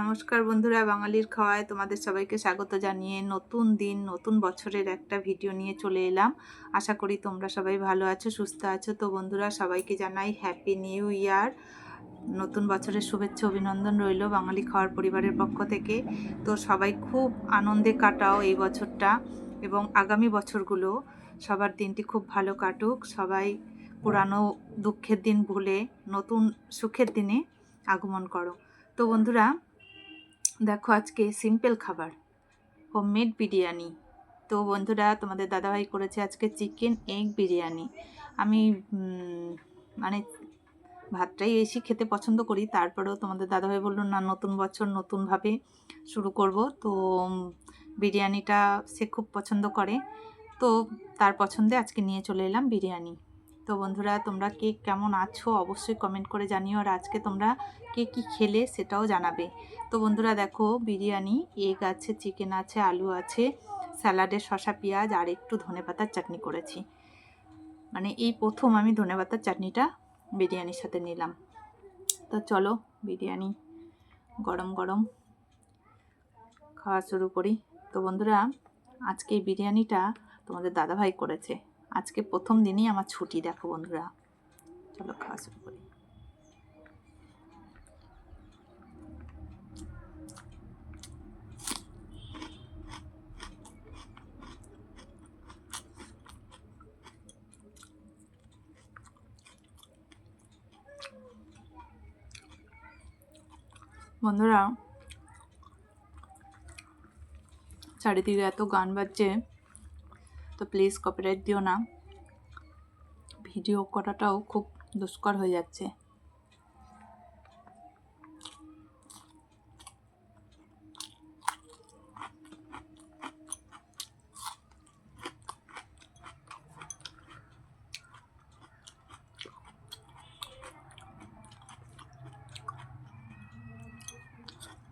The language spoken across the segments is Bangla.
নমস্কার বন্ধুরা, বাঙালির খাওয়ায় তোমাদের সবাইকে স্বাগত জানিয়ে নতুন দিন, নতুন বছরের একটা ভিডিও নিয়ে চলে এলাম। আশা করি তোমরা সবাই ভালো আছো, সুস্থ আছো। তো বন্ধুরা, সবাইকে জানাই হ্যাপি নিউ ইয়ার নতুন বছরের শুভেচ্ছা, অভিনন্দন রইল বাঙালি খাওয়ার পরিবারের পক্ষ থেকে। তো সবাই খুব আনন্দে কাটাও এই বছরটা এবং আগামী বছরগুলো সবার দিনটি খুব ভালো কাটুক। সবাই পুরানো দুঃখের দিন ভুলে নতুন সুখের দিনে আগমন করো। তো বন্ধুরা দেখো আজকে সিম্পল খাবার হোমমেড বিরিয়ানি। তো বন্ধুরা, তোমাদের দাদাভাই করেছে আজকে চিকেন এগ বিরিয়ানি। আমি মানে ভাতটাই বেশি খেতে পছন্দ করি, তারপরেও তোমাদের দাদাভাই বলল, না, নতুন বছর নতুনভাবে শুরু করব। তো বিরিয়ানিটা সে খুব পছন্দ করে। তো, তার পছন্দে আজকে নিয়ে চলে এলাম বিরিয়ানি। তো বন্ধুরা, তোমরা কে কেমন আছো অবশ্যই কমেন্ট করে জানিও। আর আজকে তোমরা কে কী খেলে সেটাও জানাবে। তো বন্ধুরা, দেখো, বিরিয়ানি এগ আছে চিকেন আছে, আলু আছে স্যালাডের শশা পেঁয়াজ আর একটু ধনেপাতার চাটনি করেছি। মানে এই প্রথম আমি ধনেপাতার চাটনিটা বিরিয়ানির সাথে নিলাম। তো চলো, বিরিয়ানি গরম গরম খাওয়া শুরু করি। তো বন্ধুরা, আজকে এই বিরিয়ানিটা তোমাদের দাদাভাই করেছে। আজকে প্রথম দিনই আমার ছুটি, দেখো বন্ধুরা। চলো খাওয়া শুরু করি। বন্ধুরা, চারিদিকে এত গান বাজছে। তো প্লিজ কপিরাইট দিও না। ভিডিও করাটাও খুব দুষ্কর হয়ে যাচ্ছে।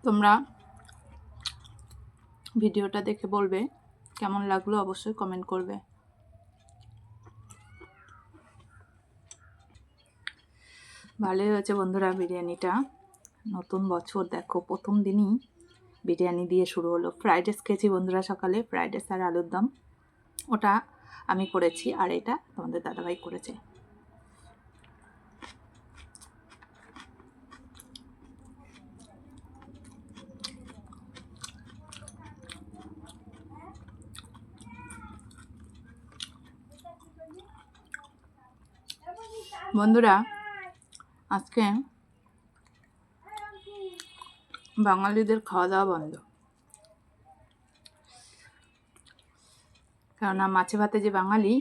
তোমরা ভিডিওটা দেখে বলবে কেমন লাগল অবশ্যই কমেন্ট করবে। ভালোই হয়েছে বন্ধুরা বিরিয়ানিটা। নতুন বছর, দেখো প্রথম দিনই বিরিয়ানি দিয়ে শুরু হলো। ফ্রাইড রাইস খেয়েছি বন্ধুরা সকালে ফ্রাইড রাইস আর আলুর দম। ওটা আমি করেছি আর এটা তোমাদের দাদাভাই করেছে। বন্ধুরা, আজকে বাঙালিদের খাওয়া দাওয়া বন্ধ। কেননা মাছে ভাতে যে বাঙালি,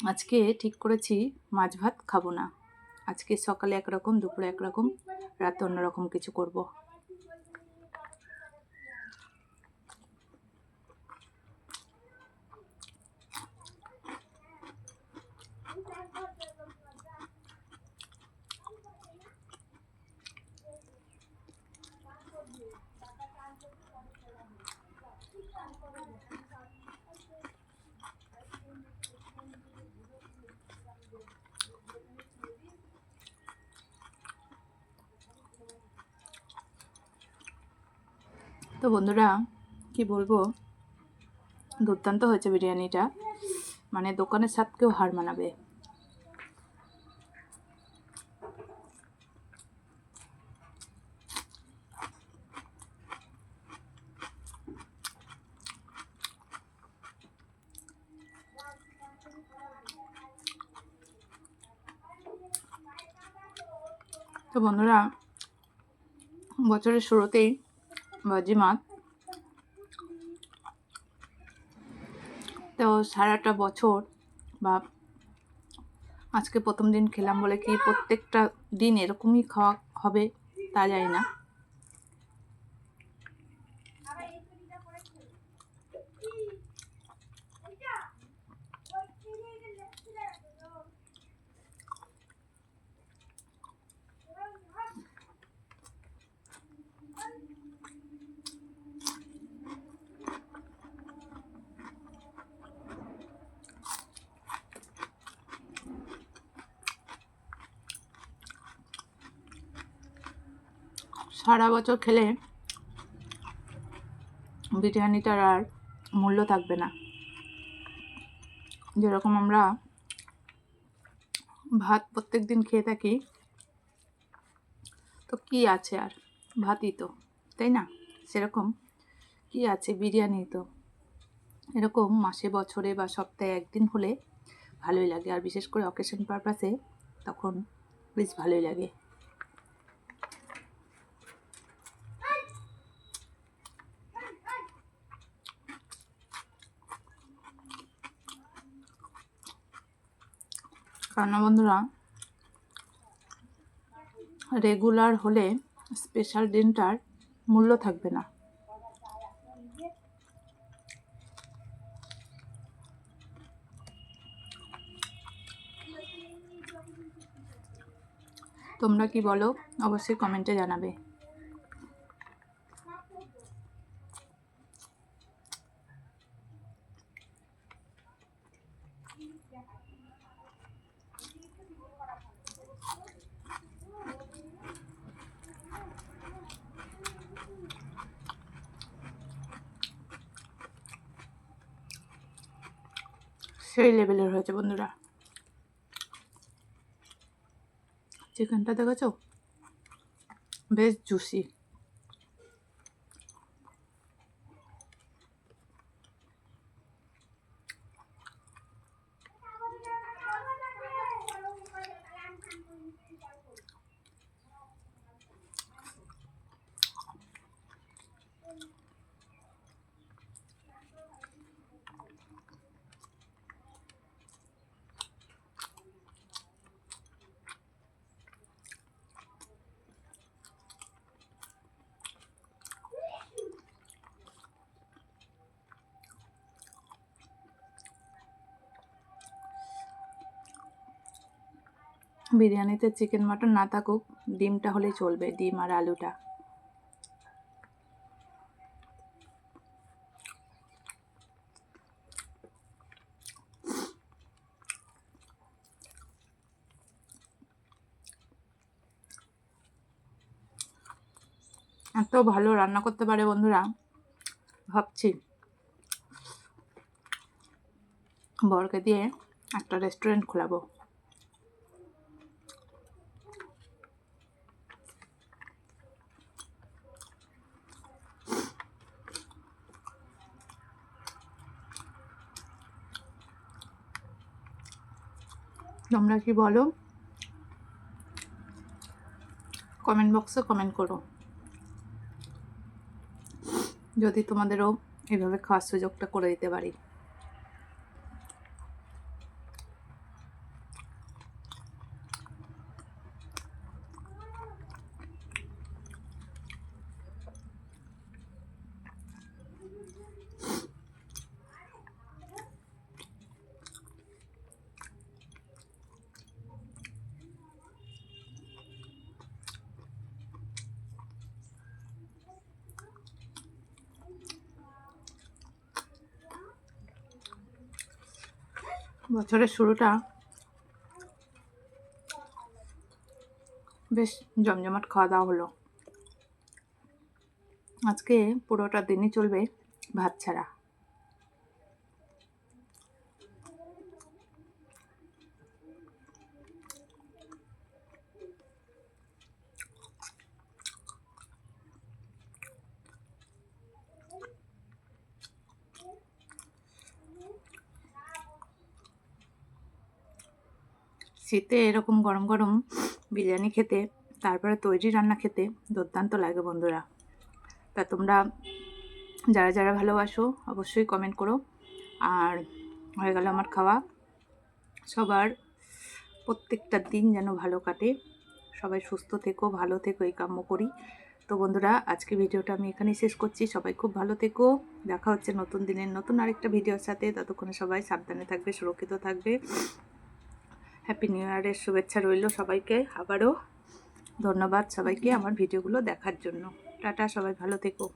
আজকে ঠিক করেছি মাছ ভাত খাব না। আজকে সকালে একরকম, দুপুরে একরকম, রাতে অন্যরকম কিছু করব। তো বন্ধুরা, কি বলব? দুর্দান্ত হয়েছে বিরিয়ানিটা। মানে দোকানের স্বাদকেও হার মানাবে। তো বন্ধুরা, বছরের শুরুতেই বাজিমাত তো সারাটা বছর বা আজকে প্রথম দিন খেলাম বলে কি প্রত্যেকটা দিন এরকমই খাওয়া হবে তা যায় না। সারা বছর খেলে বিরিয়ানিটার আর মূল্য থাকবে না। যেরকম আমরা ভাত প্রত্যেক দিন খেয়ে থাকি, তো কি আছে আর? ভাতই তো, তাই না? সেরকম কি আছে? বিরিয়ানি তো। এরকম মাসে, বছরে বা সপ্তাহে একদিন হলে ভালোই লাগে। আর বিশেষ করে অকেশন পারপাসে তখন বেশ ভালোই লাগে। কারণ বন্ধুরা রেগুলার হলে স্পেশাল দিনটার মূল্য থাকবে না। তোমরা কি বলো? অবশ্যই কমেন্টে জানাবে। সেই লেভেলের হয়েছে বন্ধুরা। চিকেনটা দেখেছ? বেশ জুসি বিরিয়ানিতে চিকেন মাটন না থাকুক, ডিমটা হলেই চলবে, ডিম আর আলুটা। এত ভালো রান্না করতে পারে বন্ধুরা, ভাবছি। বরকে দিয়ে একটা রেস্টুরেন্ট খোলাবো। তোমরা কি বলো? কমেন্ট বক্সে কমেন্ট করো। যদি তোমাদেরও এভাবে খাওয়ার সুযোগটা করে দিতে পারি। বছরের শুরুটা বেশ জমজমাট খাওয়া দাওয়া হলো। আজকে পুরোটা দিনই চলবে ভাত ছাড়া। শীতে এরকম গরম গরম বিরিয়ানি খেতে, তারপরে তৈরি রান্না খেতে দুর্দান্ত লাগে বন্ধুরা। তা তোমরা যারা যারা ভালোবাসো অবশ্যই কমেন্ট করো। আর হয়ে গেল আমার খাওয়া। সবার প্রত্যেকটা দিন যেন ভালো কাটে। সবাই সুস্থ থেকো, ভালো থেকো, এই কাম্য করি। তো বন্ধুরা, আজকে ভিডিওটা আমি এখানেই শেষ করছি। সবাই খুব ভালো থেকো। দেখা হচ্ছে নতুন দিনের নতুন আরেকটা ভিডিওর সাথে। ততক্ষণে সবাই সাবধানে থাকবে, সুরক্ষিত থাকবে। হ্যাপি নিউ ইয়ারের শুভেচ্ছা রইল সবাইকে আবারও। ধন্যবাদ সবাইকে আমার ভিডিওগুলো দেখার জন্য। টাটা, সবাই ভালো থেকো।